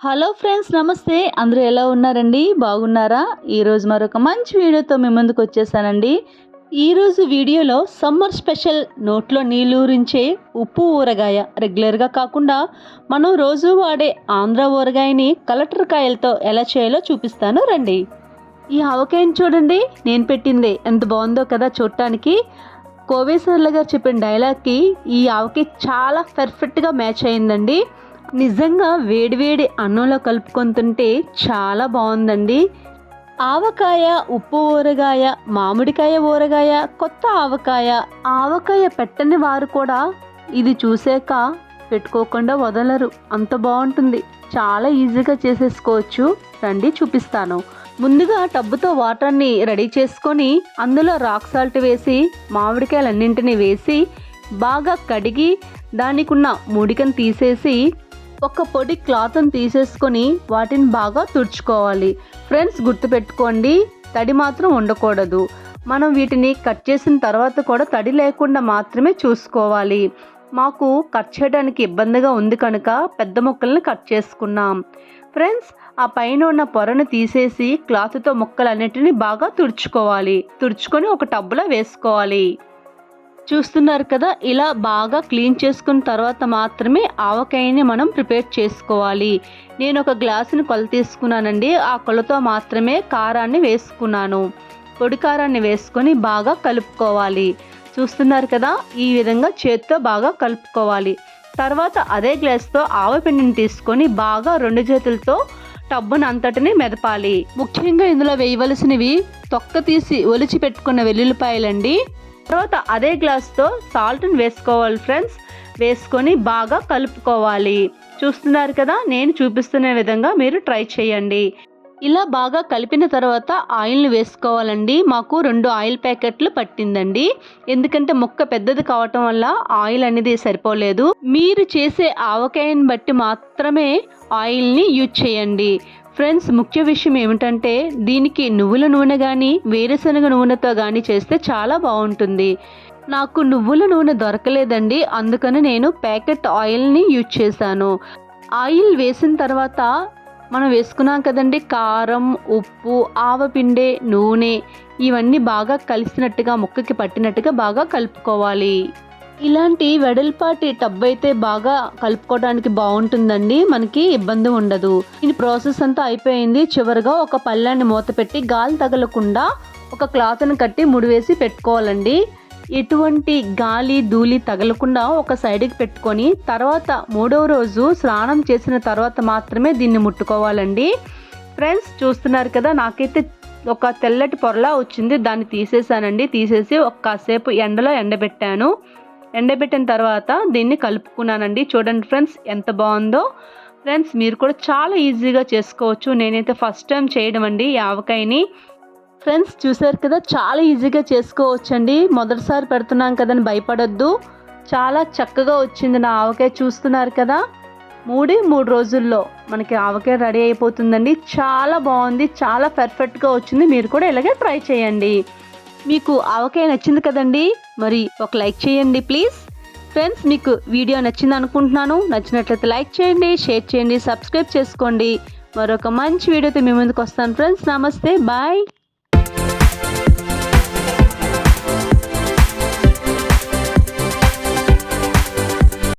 Hello friends నమస్తే. అందరూ ఎలా ఉన్నారండి? బాగున్నారా? ఈరోజు మరొక మంచి వీడియోతో మీ ముందుకు వచ్చేసానండి. ఈరోజు వీడియోలో సమ్మర్ స్పెషల్ నోట్లో నీళ్ళూరించే ఉప్పు ఊరగాయ. రెగ్యులర్గా కాకుండా మనం రోజు వాడే ఆంధ్ర ఊరగాయని కలెక్టర్ కాయలతో ఎలా చేయాలో చూపిస్తాను రండి. ఈ ఆవకాయని చూడండి. నేను పెట్టింది ఎంత బాగుందో కదా చూడటానికి. కోవేశ్వర్ల గారు చెప్పిన డైలాగ్కి ఈ ఆవకాయ చాలా పర్ఫెక్ట్గా మ్యాచ్ అయిందండి. నిజంగా వేడివేడి అన్నంలో కలుపుకొని తింటే చాలా బాగుందండి. ఆవకాయ ఉప్పు ఊరగాయ మామిడికాయ ఊరగాయ కొత్త ఆవకాయ ఆవకాయ పెట్టని వారు కూడా ఇది చూసాక పెట్టుకోకుండా వదలరు. అంత బాగుంటుంది. చాలా ఈజీగా చేసేసుకోవచ్చు. రండి చూపిస్తాను. ముందుగా టబ్బుతో వాటర్ని రెడీ చేసుకొని అందులో రాక్ సాల్ట్ వేసి మామిడికాయలన్నింటినీ వేసి బాగా కడిగి దానికి ఉన్న తీసేసి ఒక పొడి క్లాత్ని తీసేసుకొని వాటిని బాగా తుడుచుకోవాలి. ఫ్రెండ్స్ గుర్తుపెట్టుకోండి తడి మాత్రం ఉండకూడదు. మనం వీటిని కట్ చేసిన తర్వాత కూడా తడి లేకుండా మాత్రమే చూసుకోవాలి. మాకు కట్ చేయడానికి ఇబ్బందిగా ఉంది కనుక పెద్ద ముక్కల్ని కట్ చేసుకున్నాం. ఫ్రెండ్స్ ఆ పైన ఉన్న పొరను తీసేసి క్లాత్తో ముక్కలన్నిటిని బాగా తుడుచుకోవాలి. తుడుచుకొని ఒక టబ్బులో వేసుకోవాలి. చూస్తున్నారు కదా ఇలా బాగా క్లీన్ చేసుకున్న తర్వాత మాత్రమే ఆవకాయని మనం ప్రిపేర్ చేసుకోవాలి. నేను ఒక గ్లాసుని కొల తీసుకున్నానండి. ఆ కొలతో మాత్రమే కారాన్ని వేసుకున్నాను. పొడి కారాన్ని వేసుకొని బాగా కలుపుకోవాలి. చూస్తున్నారు కదా ఈ విధంగా చేత్తో బాగా కలుపుకోవాలి. తర్వాత అదే గ్లాస్తో ఆవపిండిని తీసుకొని బాగా రెండు చేతులతో టబ్బును అంతటిని మెదపాలి. ముఖ్యంగా ఇందులో వేయవలసినవి తొక్క తీసి ఒలిచి పెట్టుకున్న వెల్లుల్లిపాయలండి. తర్వాత అదే గ్లాస్తో సాల్ట్ని వేసుకోవాలి ఫ్రెండ్స్. వేసుకొని బాగా కలుపుకోవాలి. చూస్తున్నారు కదా నేను చూపిస్తున్న విధంగా మీరు ట్రై చేయండి. ఇలా బాగా కలిపిన తర్వాత ఆయిల్ని వేసుకోవాలండి. మాకు రెండు ఆయిల్ ప్యాకెట్లు పట్టిందండి. ఎందుకంటే ముక్క పెద్దది కావటం వల్ల ఆయిల్ అనేది సరిపోలేదు. మీరు చేసే ఆవకాయని బట్టి మాత్రమే ఆయిల్ని యూజ్ చేయండి. ఫ్రెండ్స్ ముఖ్య విషయం ఏమిటంటే దీనికి నువ్వుల నూనె కానీ వేరుశనగ నూనెతో కానీ చేస్తే చాలా బాగుంటుంది. నాకు నువ్వుల నూనె దొరకలేదండి అందుకని నేను ప్యాకెట్ ఆయిల్ని యూజ్ చేశాను. ఆయిల్ వేసిన తర్వాత మనం వేసుకున్నాం కదండి కారం ఉప్పు ఆవపిండే నూనె ఇవన్నీ బాగా కలిసినట్టుగా ముక్కకి పట్టినట్టుగా బాగా కలుపుకోవాలి. ఇలాంటి వెడల్పాటి టబ్ అయితే బాగా కలుపుకోవడానికి బాగుంటుందండి. మనకి ఇబ్బంది ఉండదు. ఈ ప్రాసెస్ అంతా అయిపోయింది. చివరిగా ఒక పళ్ళాన్ని మూత పెట్టి గాలి తగలకుండా ఒక క్లాత్ని కట్టి ముడివేసి పెట్టుకోవాలండి. ఎటువంటి గాలి ధూళి తగలకుండా ఒక సైడ్కి పెట్టుకొని తర్వాత మూడవ రోజు స్నానం చేసిన తర్వాత మాత్రమే దీన్ని ముట్టుకోవాలండి. ఫ్రెండ్స్ చూస్తున్నారు కదా నాకైతే ఒక తెల్లటి పొరలా వచ్చింది. దాన్ని తీసేసానండి. తీసేసి ఒక కాసేపు ఎండలో ఎండబెట్టాను. ఎండబెట్టిన తర్వాత దీన్ని కలుపుకున్నానండి. చూడండి ఫ్రెండ్స్ ఎంత బాగుందో. ఫ్రెండ్స్ మీరు కూడా చాలా ఈజీగా చేసుకోవచ్చు. నేనైతే ఫస్ట్ టైం చేయడం అండి ఆవకాయని. ఫ్రెండ్స్ చూసారు కదా చాలా ఈజీగా చేసుకోవచ్చండి. మొదటిసారి పెడుతున్నాం కదని భయపడొద్దు. చాలా చక్కగా వచ్చింది నా ఆవకాయ చూస్తున్నారు కదా. మూడే మూడు రోజుల్లో మనకి ఆవకాయ రెడీ అయిపోతుందండి. చాలా బాగుంది చాలా పర్ఫెక్ట్గా వచ్చింది. మీరు కూడా ఇలాగే ట్రై చేయండి. మీకు ఆవకాయ నచ్చింది కదండి? మరి ఒక లైక్ చేయండి ప్లీజ్. ఫ్రెండ్స్ మీకు వీడియో నచ్చింది అనుకుంటున్నాను. నచ్చినట్లయితే లైక్ చేయండి షేర్ చేయండి సబ్స్క్రైబ్ చేసుకోండి. మరొక మంచి వీడియోతో మీ ముందుకు వస్తాను. ఫ్రెండ్స్ నమస్తే. బాయ్.